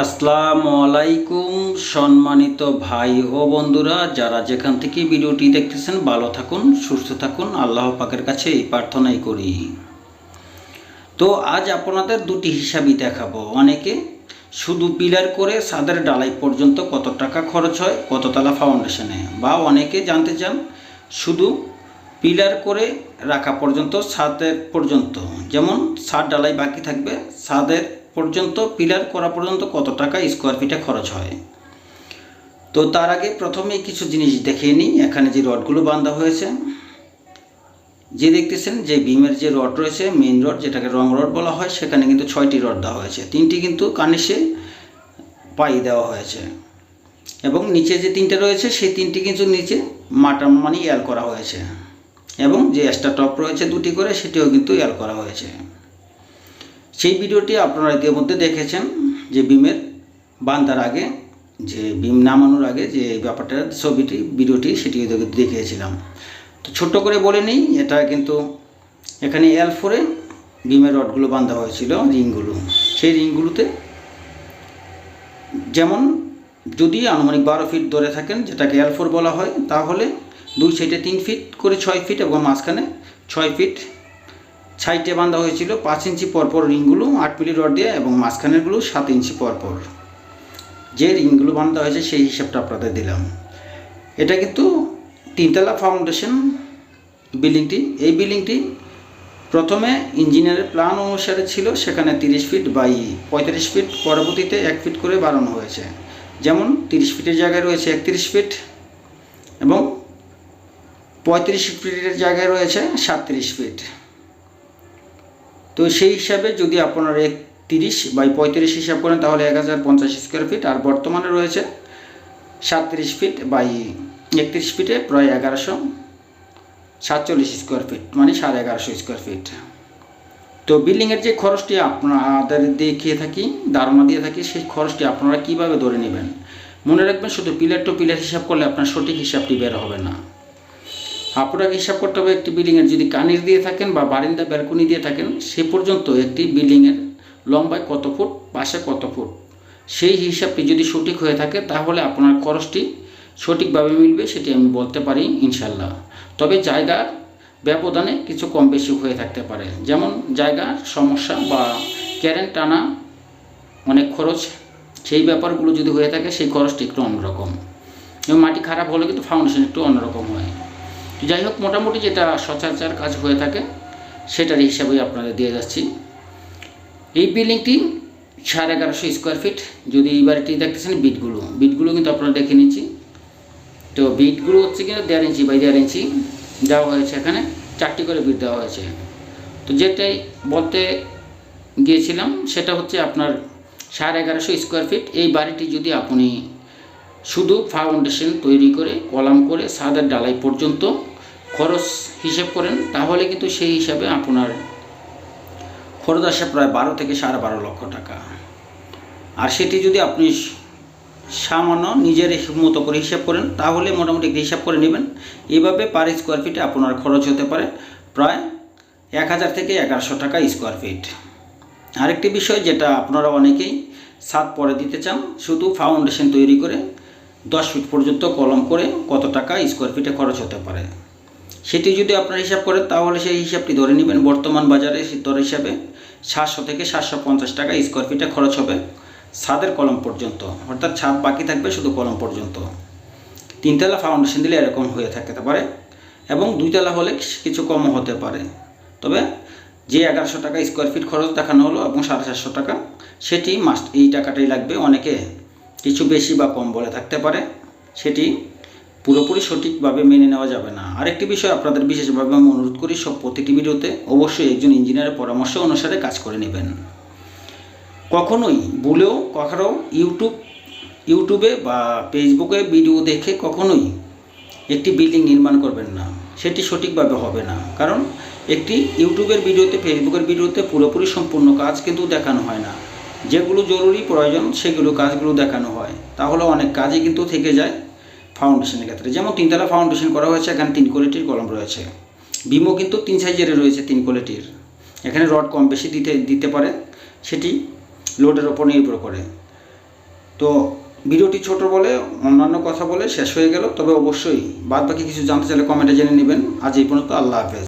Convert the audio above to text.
আসসালামু আলাইকুম, সম্মানিত ভাই ও বন্ধুরা, যারা যেখান থেকে ভিডিওটি দেখতেছেন, ভালো থাকুন, সুস্থ থাকুন, আল্লাহ পাকের কাছে এই প্রার্থনাই করি। তো আজ আপনাদের দুটি হিসাবই দেখাবো অনেকে। শুধু পিলার করে সাদের ডালাই পর্যন্ত কত টাকা খরচ হয়, কততলা ফাউন্ডেশনে বা অনেকে জানতে চান, শুধু পিলার করে রাখা পর্যন্ত, ছাদের পর্যন্ত, যেমন ছাদ ডালাই বাকি থাকবে, ছাদের পর্যন্ত পিলার করা পর্যন্ত কত টাকা স্কোয়ার ফিটে খরচ হয়? তো তার আগে প্রথমেই কিছু জিনিস দেখিয়ে নিই। এখানে যে রডগুলো বাঁধা হয়েছে, যে দেখতেছেন যে বিমের যে রড রয়েছে মেইন রড যেটাকে রং রড বলা হয়, সেখানে কিন্তু ছয়টি রড দেওয়া হয়েছে। তিনটি কিন্তু কানিসে পাই দেওয়া হয়েছে। এবং নিচে যে তিনটে রয়েছে, সেই তিনটি কিন্তু নিচে মাটার মানে এল করা হয়েছে। এবং যে এক্সট্রা টপ রয়েছে দুটি করে, সেটিও কিন্তু এল করা হয়েছে। সেই ভিডিওটি আপনারা ইতিমধ্যে দেখেছেন যে বিমের বান্ধার আগে, যে বিম নামানোর আগে যে ব্যাপারটা, ছবিটি, ভিডিওটি, সেটি দেখিয়েছিলাম। তো ছোট্ট করে বলে নিই, এটা কিন্তু এখানে এল ফোরে বিমের রডগুলো বাঁধা হয়েছিল, রিংগুলো। সেই রিংগুলোতে যেমন যদি আনুমানিক বারো ফিট ধরে থাকেন, যেটাকে এল ফোর বলা হয়, তাহলে দুই সাইডে তিন ফিট করে ছয় ফিট এবং মাঝখানে ছয় ফিট সাইডে বাঁধা হয়েছিল পাঁচ ইঞ্চি পরপর রিংগুলো, আট মিলি রড দিয়ে এবং মাঝখানেরগুলো সাত ইঞ্চি পরপর। যে রিংগুলো বাঁধা হয়েছে সেই হিসাবটা আপনাদের দিলাম। এটা কিন্তু তিনতলা ফাউন্ডেশন বিল্ডিংটি। এই বিল্ডিংটি প্রথমে ইঞ্জিনিয়ারের প্ল্যান অনুসারে ছিল, সেখানে তিরিশ ফিট বাই পঁয়ত্রিশ ফিট, পরবর্তীতে এক ফিট করে বাড়ানো হয়েছে। যেমন তিরিশ ফিটের জায়গায় রয়েছে একত্রিশ ফিট এবং পঁয়ত্রিশ ফিটের জায়গায় রয়েছে সাতত্রিশ ফিট। তো সেই হিসাবে যদি আপনারা এক তিরিশ বাই পঁয়ত্রিশ হিসাব করেন, তাহলে এক হাজার পঞ্চাশ স্কোয়ার ফিট আর বর্তমানে রয়েছে সাতত্রিশ ফিট বাই একত্রিশ ফিটে প্রায় এগারোশো সাতচল্লিশ স্কোয়ার ফিট মানে সাড়ে এগারোশো স্কোয়ার ফিট তো বিল্ডিংয়ের যে খরচটি আপনাদের দেখিয়ে থাকি, ধারণা দিয়ে থাকি, সেই খরচটি আপনারা কীভাবে ধরে নেবেন? মনে রাখবেন শুধু পিলার টু পিলার হিসাব করলে আপনার সঠিক হিসাবটি বের হবে না। আপনাকে হিসাব করতে হবে একটি বিল্ডিংয়ের যদি কানির দিয়ে থাকেন বা বারিন্দা, ব্যালকনি দিয়ে থাকেন, সে পর্যন্ত একটি বিল্ডিংয়ের লম্বায় কত ফুট পাশে কত ফুট? সেই হিসাবটি যদি সঠিক হয়ে থাকে, তাহলে আপনার খরচটি সঠিকভাবে মিলবে, সেটি আমি বলতে পারি ইনশাল্লাহ তবে জায়গার ব্যবধানে কিছু কম বেশি হয়ে থাকতে পারে। যেমন জায়গার সমস্যা বা ক্যারেন্ট টানা অনেক খরচ, সেই ব্যাপারগুলো যদি হয়ে থাকে, সেই খরচটি একটু অন্যরকম। এবং মাটি খারাপ হলে কিন্তু ফাউন্ডেশন একটু অন্যরকম হয়। যাই হোক, মোটামুটি যেটা সচরাচর কাজ হয়ে থাকে, সেটার হিসাবেই আপনাদের দিয়ে যাচ্ছি। এই বিল্ডিংটি সাড়ে এগারোশো স্কোয়ার ফিট যদি এই বাড়িটি দেখতেছেন বিটগুলো। বিটগুলো কিন্তু আপনারা দেখে নিচ্ছি। তো বিটগুলো হচ্ছে কিনা দেড় ইঞ্চি বাই দেড় ইঞ্চি দেওয়া হয়েছে এখানে, চারটি করে বিট দেওয়া হয়েছে। তো যেটাই বলতে গিয়েছিলাম, সেটা হচ্ছে আপনার সাড়ে এগারোশো স্কোয়ার ফিট এই বাড়িটি যদি আপনি শুধু ফাউন্ডেশন তৈরি করে, কলাম করে সাদের ডালাই পর্যন্ত খরচ হিসেব করেন, তাহলে কিন্তু সেই হিসাবে আপনার খরচ আসে প্রায় বারো থেকে সাড়ে বারো লক্ষ টাকা। আর সেটি যদি আপনি সামান্য নিজের মতো করে হিসাব করেন, তাহলে মোটামুটি একটি হিসাব করে নেবেন। এভাবে পার স্কোয়ার ফিটে আপনার খরচ হতে পারে প্রায় এক হাজার থেকে এগারোশো টাকা স্কোয়ার ফিট আরেকটি বিষয় যেটা আপনারা অনেকেই ছাদ পরে দিতে চান, শুধু ফাউন্ডেশন তৈরি করে দশ ফিট পর্যন্ত কলম করে কত টাকা স্কোয়ার ফিটে খরচ হতে পারে। সেটি যদি আপনার হিসাব করেন, তাহলে সেই হিসাবটি ধরে নেবেন বর্তমান বাজারে দর হিসাবে সাতশো থেকে সাতশো পঞ্চাশ টাকা স্কোয়ার ফিটে খরচ হবে ছাদের কলম পর্যন্ত। অর্থাৎ ছাদ বাকি থাকবে শুধু কলম পর্যন্ত। তিনতলা ফাউন্ডেশন দিলে এরকম হয়ে থাকতে পারে এবং দুইতলা হলে কিছু কমও হতে পারে। তবে যে এগারোশো টাকা স্কোয়ার ফিট খরচ দেখানো হলো এবং সাড়ে চারশো টাকা, সেটি মাস্ট এই টাকাটাই লাগবে। অনেকে কিছু বেশি বা কম বলে থাকতে পারে। সেটি পুরোপুরি সঠিকভাবে মেনে নেওয়া যাবে না। আরেকটি বিষয় আপনাদের বিশেষভাবে আমি অনুরোধ করি, সব প্রতিটি ভিডিওতে অবশ্যই একজন ইঞ্জিনিয়ারের পরামর্শ অনুসারে কাজ করে নেবেন। কখনোই ভুলেও, কখনো ইউটিউব, ইউটিউবে বা ফেসবুকে ভিডিও দেখে কখনোই একটি বিল্ডিং নির্মাণ করবেন না। সেটি সঠিকভাবে হবে না। কারণ একটি ইউটিউবের ভিডিওতে, ফেসবুকের ভিডিওতে পুরোপুরি সম্পূর্ণ কাজ কিন্তু দেখানো হয় না। যেগুলো জরুরি প্রয়োজন, সেগুলো কাজগুলো দেখানো হয়। তাহলে অনেক কাজই কিন্তু থেকে যায়। ফাউন্ডেশনের ক্ষেত্রে। যেমন তিনতলা ফাউন্ডেশন করা হয়েছে, এখানে তিন কোয়ালিটির কলম রয়েছে। বিমও কিন্তু তিন সাইজের রয়েছে তিন কোয়ালিটির এখানে রড কম বেশি দিতে দিতে পারে, সেটি লোডের ওপর নির্ভর করে। তো ভিডিওটি ছোট বলে, অন্যান্য কথা বলে শেষ হয়ে গেল, তবে অবশ্যই বাদ বাকি কিছু জানতে চাইলে কমেন্টে জেনে নেবেন। আজ এই পর্যন্ত, আল্লাহ হাফেজ।